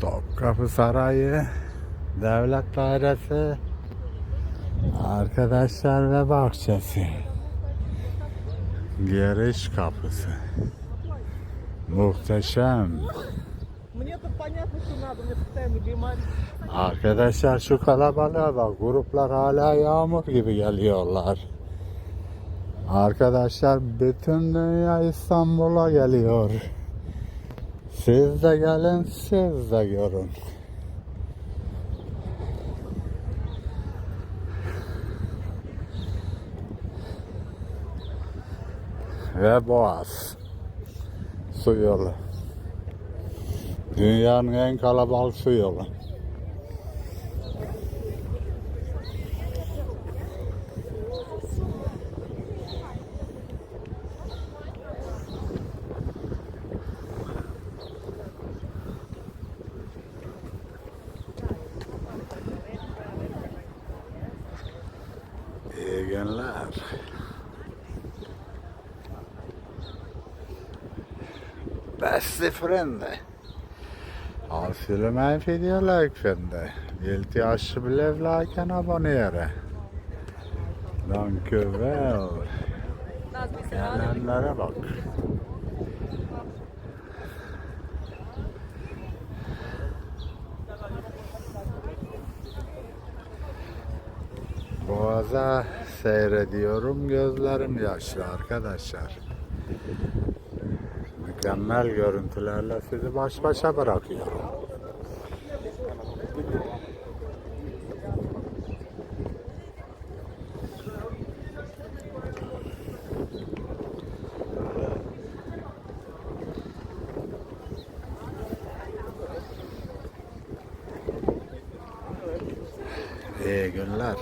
Topkapı Sarayı Devlet Dairesi Arkadaşlar ve bahçesi. Giriş kapısı. Muhteşem. Arkadaşlar şu kalabalığa bak gruplar hala yağmur gibi geliyorlar. Arkadaşlar bütün dünya İstanbul'a geliyor. Siz de gelin, siz de görün. Ve Boğaz. Su yolu. Dünyanın en kalabalık su yolu. İyi günler. Bäste frände. Avsluta med en videolike frände. Vill till Asche blev liken abonnera. Danke väl. Gelenlere bak. Boğaza seyrediyorum gözlerim yaşlı arkadaşlar. Mükemmel görüntülerle sizi baş başa bırakıyorum. İyi günler.